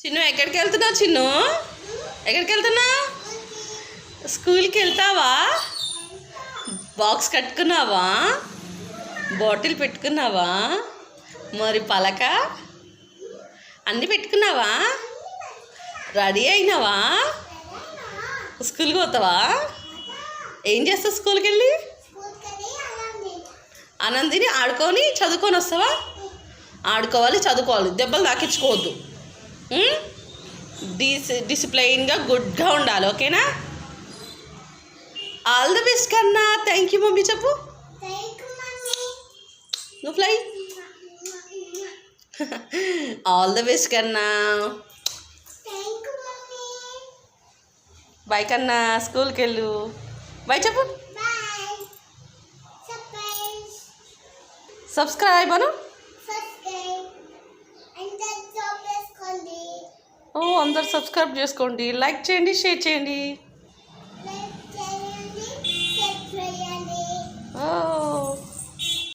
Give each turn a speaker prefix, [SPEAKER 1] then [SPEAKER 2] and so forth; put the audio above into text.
[SPEAKER 1] చిన్ను ఎక్కడికి వెళ్తున్నావు చిన్ను? ఎక్కడికి వెళ్తున్నావు స్కూల్కి వెళ్తావా బాక్స్ కట్టుకున్నావా? బాటిల్ పెట్టుకున్నావా? మరి పలక? అన్నీ పెట్టుకున్నావా? రెడీ అయినావా? స్కూల్కి పోతావా? ఏం చేస్తావు స్కూల్కి వెళ్ళి ఆనందిని ఆడుకొని చదువుకొని వస్తావా? ఆడుకోవాలి చదువుకోవాలి. దెబ్బలు తాకించుకోవద్దు. డిసి డిసిప్లైన్గా గుడ్గా ఉండాలి ఓకేనా? ఆల్ ద బెస్ట్ కన్నా. Thank you mummy. చెప్పు. నువ్వు ఫ్లై ఆల్ ద బెస్ట్ కన్నా. బాయ్ కన్నా. స్కూల్కి వెళ్ళు బాయ్ చెప్పు సబ్స్క్రైబ్ అను. అందరు సబ్స్క్రైబ్ చేసుకోండి లైక్ చేయండి షేర్ చేయండి.